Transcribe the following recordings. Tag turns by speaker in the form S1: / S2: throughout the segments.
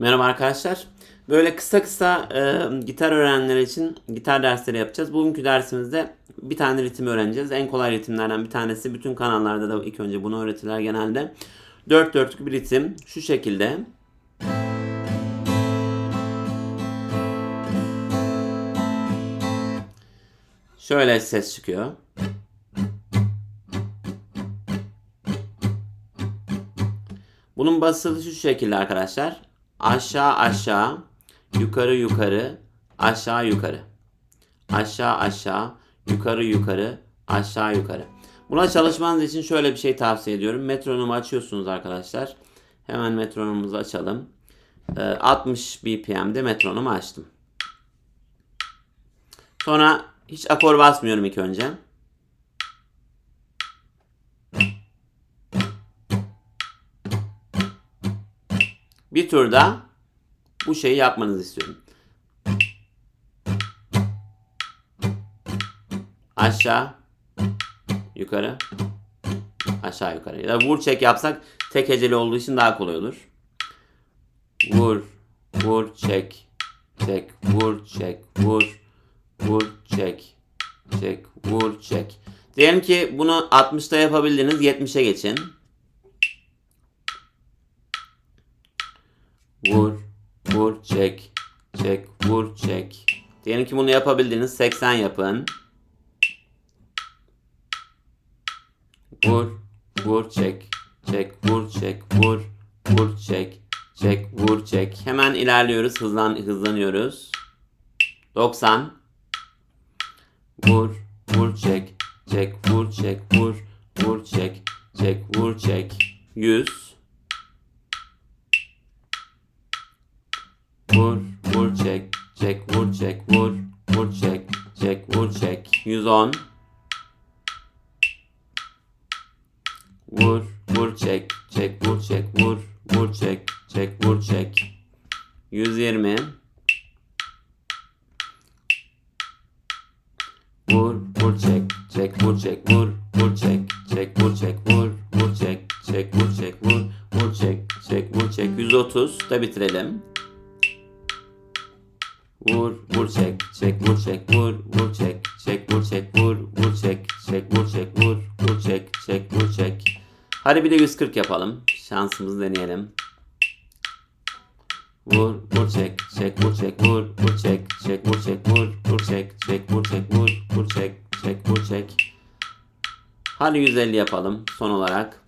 S1: Merhaba arkadaşlar. Böyle kısa kısa e, gitar öğrenenler için gitar dersleri yapacağız. Bugünkü dersimizde bir tane ritim öğreneceğiz. En kolay ritimlerden bir tanesi. Bütün kanallarda da ilk önce bunu öğretirler genelde. Dört dörtlük bir ritim. Şu şekilde. Şöyle ses çıkıyor. Bunun basılışı şu şekilde arkadaşlar. Aşağı aşağı, yukarı yukarı, aşağı yukarı. Aşağı aşağı, yukarı yukarı, aşağı yukarı. Buna çalışmanız için şöyle bir şey tavsiye ediyorum. Metronomu açıyorsunuz arkadaşlar. Hemen metronomumuzu açalım. Ee, 60 BPM'de metronomu açtım. Sonra hiç akor basmıyorum ilk önce. Bir turda bu şeyi yapmanızı istiyorum. Aşağı, yukarı, aşağı yukarı. Ya da vur çek yapsak tek heceli olduğu için daha kolay olur. Vur, vur çek, çek, vur çek, vur, vur çek, çek, vur çek. Diyelim ki bunu 60'ta yapabildiniz 70'e geçin. Vur, vur, çek, çek, vur, çek. Diyelim ki bunu yapabildiniz 80 yapın. Vur, vur, çek, çek, vur, çek, vur, vur, çek, çek, vur, çek. Hemen ilerliyoruz, hızlan, hızlanıyoruz. 90. Vur, vur, çek, çek, vur, çek, vur, vur, çek, çek, vur, çek. 100. Vur, vur, çek, çek, vur, çek, vur, vur, çek, çek, vur, çek. 110. Vur, vur, çek, çek, vur, çek, vur, vur, çek, çek, vur, çek. 120. Vur, vur, çek, çek, vur, çek, vur, vur, çek, çek, vur, çek, vur, vur, çek, çek, vur, çek, vur, vur, çek, çek, vur, çek. 130 da bitirelim. Vur, vur, çek, çek, vur, çek, vur, vur, çek, çek, vur, çek, vur, vur, çek, çek, vur, çek, vur, vur, çek, çek, vur, çek. Hadi bir de 140 yapalım. Şansımızı deneyelim. Vur, vur, çek, çek, vur, çek, vur, vur, çek, çek, vur, çek, vur, vur, çek, çek, vur, çek, vur, vur, çek, çek, vur, çek. Hadi 150 yapalım son olarak.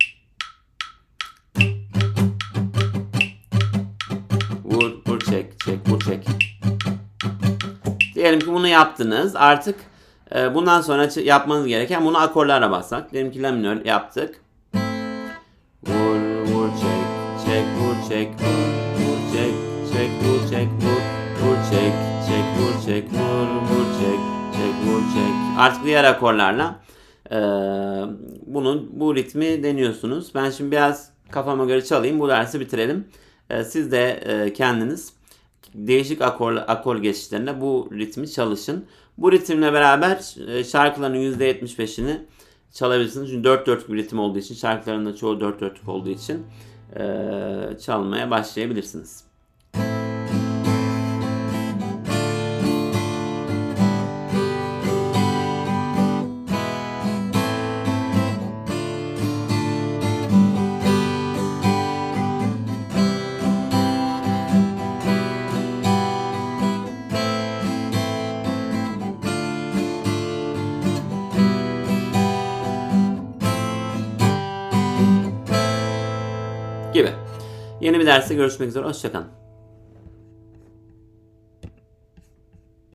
S1: Diyelim ki bunu yaptınız. Artık e, bundan sonra yapmanız gereken bunu akorlara bassak. Diyelim ki la minör yaptık. Vur, vur, çek, çek, vur, çek, vur, çek, çek, vur, çek, vur, vur, çek, çek, vur, çek, vur, vur, çek, çek, vur, çek. Artık diğer akorlarla e, bunun bu ritmi deniyorsunuz. Ben şimdi biraz kafama göre çalayım. Bu dersi bitirelim. E, siz de e, kendiniz değişik akor, akor geçişlerinde bu ritmi çalışın. Bu ritimle beraber e, şarkıların %75'ini çalabilirsiniz. Çünkü 4 4 bir ritim olduğu için şarkıların da çoğu 4 4 olduğu için e, çalmaya başlayabilirsiniz. Gibi. Yeni bir derste görüşmek üzere. Hoşçakalın.